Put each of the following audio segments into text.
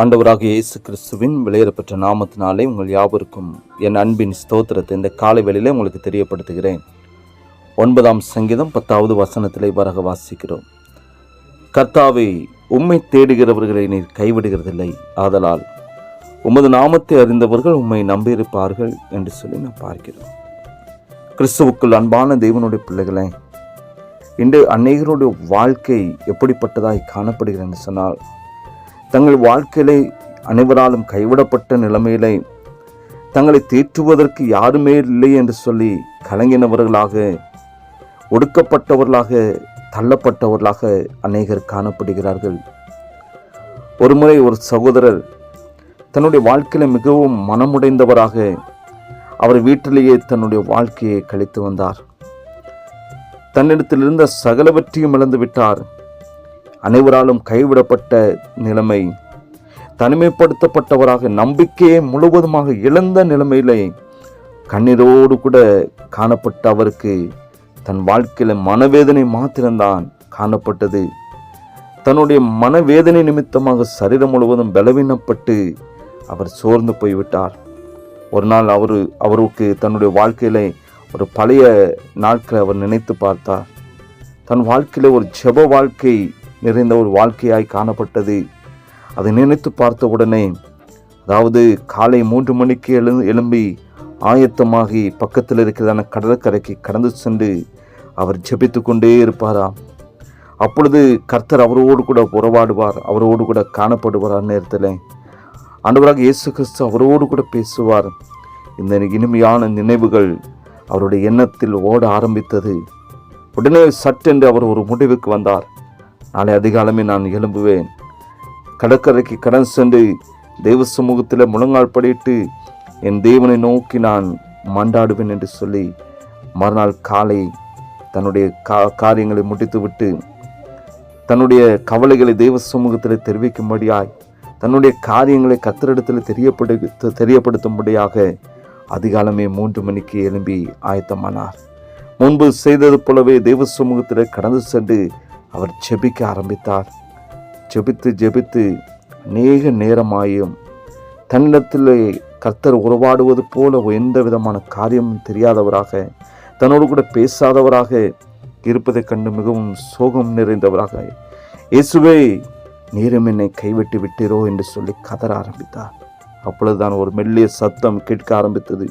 ஆண்டவராக இயேசு கிறிஸ்துவின் வெளியேறப்பட்ட நாமத்தினாலே உங்கள் யாவருக்கும் என் அன்பின் ஸ்தோத்திரத்தை இந்த காலை வேளையில் உங்களுக்கு தெரியப்படுத்துகிறேன். ஒன்பதாம் சங்கீதம் பத்தாவது வசனத்திலே வரக வாசிக்கிறோம். கர்த்தாவை உம்மை தேடுகிறவர்களை நீர் கைவிடுகிறதில்லை. ஆதலால் உமது நாமத்தை அறிந்தவர்கள் உம்மை நம்பியிருப்பார்கள் என்று சொல்லி நான் பார்க்கிறோம். கிறிஸ்துவுக்குள் அன்பான தெய்வனுடைய பிள்ளைகளே இன்று அநேகருடைய வாழ்க்கை எப்படிப்பட்டதாய் காணப்படுகிறது என்று சொன்னால் தங்கள் வாழ்க்கையிலே அனைவராலும் கைவிடப்பட்ட நிலைமையிலே தங்களை தேற்றுவதற்கு யாருமே இல்லை என்று சொல்லி கலங்கினவர்களாக ஒடுக்கப்பட்டவர்களாக தள்ளப்பட்டவர்களாக அநேகர் காணப்படுகிறார்கள். ஒருமுறை ஒரு சகோதரர் தன்னுடைய வாழ்க்கையில் மிகவும் மனமுடைந்தவராக அவர் வீட்டிலேயே தன்னுடைய வாழ்க்கையை கழித்து வந்தார். தன்னிடத்தில் இருந்த சகலவற்றையும் இழந்து விட்டார். அனைவராலும் கைவிடப்பட்ட நிலைமை. தனிமைப்படுத்தப்பட்டவராக நம்பிக்கையை முழுவதுமாக இழந்த நிலைமையிலே கண்ணீரோடு கூட காணப்பட்ட அவருக்கு தன் வாழ்க்கையில் மனவேதனை மாத்திரம்தான் காணப்பட்டது. தன்னுடைய மனவேதனை நிமித்தமாக சரீரம் முழுவதும் பலவீனப்பட்டு அவர் சோர்ந்து போய்விட்டார். ஒரு நாள் அவர் அவருக்கு தன்னுடைய வாழ்க்கையில ஒரு பழைய நாட்களை அவர் நினைத்து பார்த்தார். தன் வாழ்க்கையில் ஒரு ஜெப வாழ்க்கை நிறைந்த ஒரு வாழ்க்கையாய் காணப்பட்டது. அதை நினைத்து பார்த்த உடனே அதாவது காலை மூன்று மணிக்கு எழு எழும்பி ஆயத்தமாகி பக்கத்தில் இருக்கிறதான கடற்கரைக்கு கடந்து சென்று அவர் ஜெபித்து கொண்டே இருப்பாராம். அப்பொழுது கர்த்தர் அவரோடு கூட உறவாடுவார் அவரோடு கூட காணப்படுவார் நேரத்தில் ஆண்டவராக இயேசு கிறிஸ்து அவரோடு கூட பேசுவார். இந்த இனிமையான நினைவுகள் அவருடைய எண்ணத்தில் ஓட ஆரம்பித்தது. உடனே சட்டென்று அவர் ஒரு முடிவுக்கு வந்தார். நாளை அதிகாலமே நான் எழும்புவேன். கடற்கரைக்கு கடன் சென்று தெய்வ சமூகத்தில் முழங்கால் படிட்டு என் தேவனை நோக்கி நான் மண்டாடுவேன் என்று சொல்லி மறுநாள் காலை தன்னுடைய கா காரியங்களை முடித்துவிட்டு தன்னுடைய கவலைகளை தெய்வ சமூகத்தில் தெரிவிக்கும்படியாய் தன்னுடைய காரியங்களை கத்திரிடத்தில் தெரியப்படு தெரியப்படுத்தும்படியாக அதிகாலமே மூன்று மணிக்கு எழும்பி ஆயத்தமானார். முன்பு செய்தது போலவே தெய்வ சமூகத்தில் கடந்து சென்று அவர் ஜெபிக்க ஆரம்பித்தார். ஜெபித்து ஜெபித்து அநேக நேரமாயும் தன்னிடத்திலே கர்த்தர் உறவாடுவது போல எந்த விதமான காரியமும் தெரியாதவராக தன்னோடு கூட பேசாதவராக இருப்பதைக் கண்டு மிகவும் சோகம் நிறைந்தவராக இயேசுவே நீரும் என்னை கைவிட்டு விட்டீரோ என்று சொல்லி கதற ஆரம்பித்தார். அப்பொழுதுதான் ஒரு மெல்லிய சத்தம் கேட்க ஆரம்பித்தது.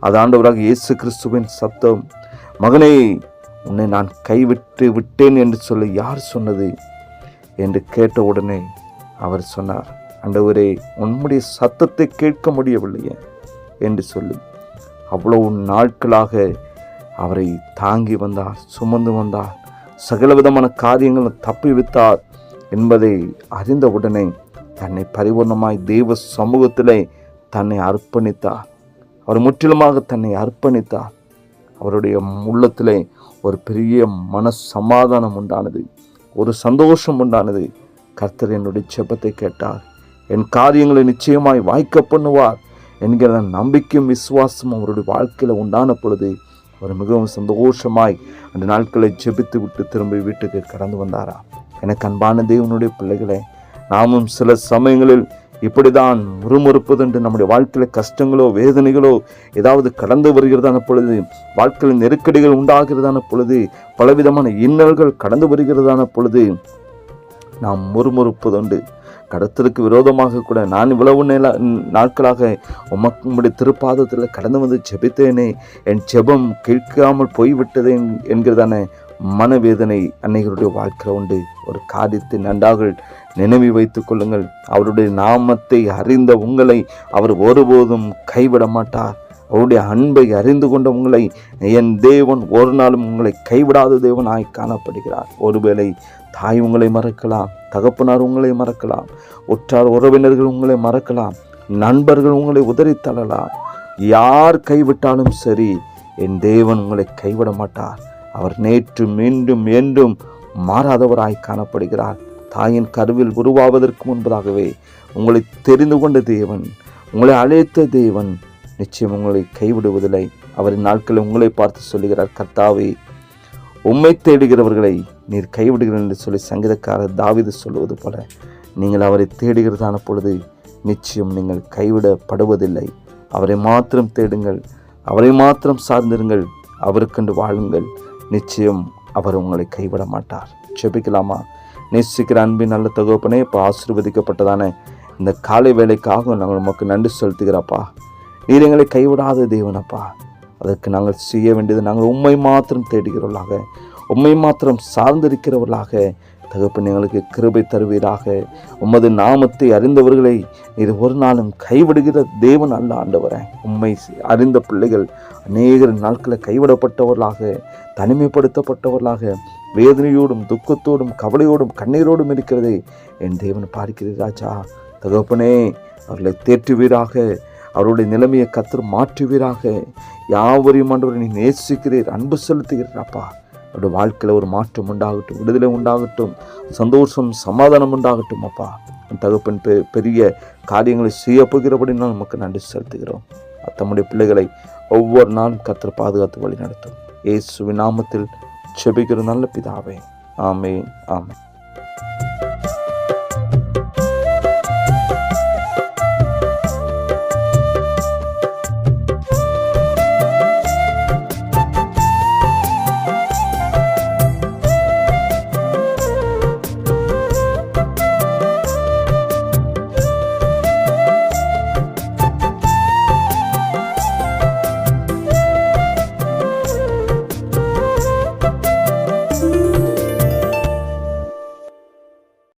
அது ஆண்டவராக இயேசு கிறிஸ்துவின் சத்தம். மகனை உன்னை நான் கைவிட்டு விட்டேன் என்று சொல்லி யார் சொன்னது என்று கேட்ட உடனே அவர் சொன்னார் அண்டவரே உன்னுடைய சத்தத்தை கேட்க முடியவில்லையே என்று சொல்லி அவ்வளவு நாட்களாக அவரை தாங்கி வந்தார் சுமந்து வந்தார் சகலவிதமான காரியங்களும் தப்பி வைத்தார் என்பதை அறிந்த உடனே தன்னை பரிபூர்ணமாய் தெய்வ சமூகத்திலே தன்னை அர்ப்பணித்தார். அவர் முற்றிலுமாக தன்னை அர்ப்பணித்தார். அவருடைய உள்ளத்திலே ஒரு பெரிய மன சமாதானம் உண்டானது ஒரு சந்தோஷம் உண்டானது. கர்த்தர் என்னுடைய செபத்தை கேட்டார். என் காரியங்களை நிச்சயமாய் வாய்க்க பண்ணுவார் என்கிற நம்பிக்கையும் விசுவாசமும் அவருடைய வாழ்க்கையில் உண்டான பொழுது அவர் மிகவும் சந்தோஷமாய் அந்த நாட்களை ஜெபித்து விட்டு திரும்பி வீட்டுக்கு கடந்து வந்தாரா? எனக்கு அன்பான தேவனுடைய பிள்ளைகளே நாமும் சில சமயங்களில் இப்படிதான் முறுமுறுப்பதென்று நம்முடைய வாழ்க்கையில் கஷ்டங்களோ வேதனைகளோ ஏதாவது கடந்து வருகிறதான பொழுது வாழ்க்கையில் நெருக்கடிகள் உண்டாகிறதான பொழுது பலவிதமான இன்னல்கள் கடந்து வருகிறதான பொழுது நாம் முறுமுறுப்பதுண்டு. கடத்தலுக்கு விரோதமாக கூட நான் இவ்வளவு நேர நாட்களாக உமக்கு உம்முடைய திருப்பாதத்தில் கடந்து வந்து ஜெபித்தேனே என் ஜெபம் கேட்காமல் போய்விட்டதே என்கிறதான மனவேதனை அன்னைகளுடைய வாழ்க்கையில் உண்டு. ஒரு காரியத்தை நன்றாக நினைவு வைத்துக் கொள்ளுங்கள். அவருடைய நாமத்தை அறிந்த உங்களை அவர் ஒருபோதும் கைவிட மாட்டார். அவருடைய அன்பை அறிந்து கொண்ட உங்களை என் தேவன் ஒரு நாளும் உங்களை கைவிடாத தேவனாய் காணப்படுகிறார். ஒருவேளை தாய் உங்களை மறக்கலாம் தகப்பனார் உங்களை மறக்கலாம் உற்றார் உறவினர்கள் உங்களை மறக்கலாம் நண்பர்கள் உங்களை உதறி தள்ளலாம். யார் கைவிட்டாலும் சரி என் தேவன் உங்களை கைவிட மாட்டார். அவர் நேற்று மீண்டும் என்றும் மாறாதவராய் காணப்படுகிறார். தாயின் கருவில் உருவாவதற்கு முன்பதாகவே உங்களை தெரிந்து கொண்ட தேவன் உங்களை அழைத்த தேவன் நிச்சயம் உங்களை கைவிடுவதில்லை. அவரின் நாட்களில் உங்களை பார்த்து சொல்லுகிறார் கர்த்தாவே உம்மை தேடுகிறவர்களை நீர் கைவிடுகிறேன் என்று சொல்லி சங்கீதக்காரர் தாவிது சொல்லுவது போல நீங்கள் அவரை தேடுகிறதான பொழுது நிச்சயம் நீங்கள் கைவிடப்படுவதில்லை. அவரை மாத்திரம் தேடுங்கள் அவரை மாத்திரம் சார்ந்திருங்கள் அவருக்கென்று வாழுங்கள். நிச்சயம் அவர் உங்களை கைவிட மாட்டார் செபிக்கலாமா நேசிக்கிற அன்பின் நல்ல தகவப்பனே இப்போ ஆசீர்வதிக்கப்பட்டதான இந்த காலை வேலைக்காக நாங்கள் உமக்கு நன்றி செலுத்துகிறப்பா. நீர் எங்களை கைவிடாத தேவனப்பா. அதற்கு நாங்கள் செய்ய வேண்டியது நாங்கள் உண்மை மாத்திரம் தேடுகிறவர்களாக உண்மை மாத்திரம் சார்ந்திருக்கிறவர்களாக தகப்பன் எங்களுக்கு கிருபை தருவீராக. உமது நாமத்தை அறிந்தவர்களை இது ஒரு நாளும் கைவிடுகிற தேவன் அல்ல ஆண்டவரேன் உண்மை அறிந்த பிள்ளைகள் அநேக நாட்களில் கைவிடப்பட்டவர்களாக தனிமைப்படுத்தப்பட்டவர்களாக வேதனையோடும் துக்கத்தோடும் கவலையோடும் கண்ணீரோடும் இருக்கிறதை. என் தேவன் பார்க்கிறீர் ராஜா. தகப்பனே அவர்களை தேற்றுவீராக. அவருடைய நிலைமையை கத்தர் மாற்றுவீராக. யாவரையும் ஆண்டவரை நீ நேசிக்கிறீர் அன்பு செலுத்துகிறீர் அப்பா. அவருடைய வாழ்க்கையில் ஒரு மாற்றம் உண்டாகட்டும் விடுதலை உண்டாகட்டும் சந்தோஷம் சமாதானம் உண்டாகட்டும் அப்பா. தகப்பன் பெ பெரிய காரியங்களை செய்ய போகிறபடி நான் நமக்கு நன்றி செலுத்துகிறோம். தம்முடைய பிள்ளைகளை ஒவ்வொரு நாளும் கத்திர பாதுகாத்து வழி நடத்தும் ஏசு நாமத்தில் செபிக்கிற நல்ல பிதாவே. ஆமே ஆமே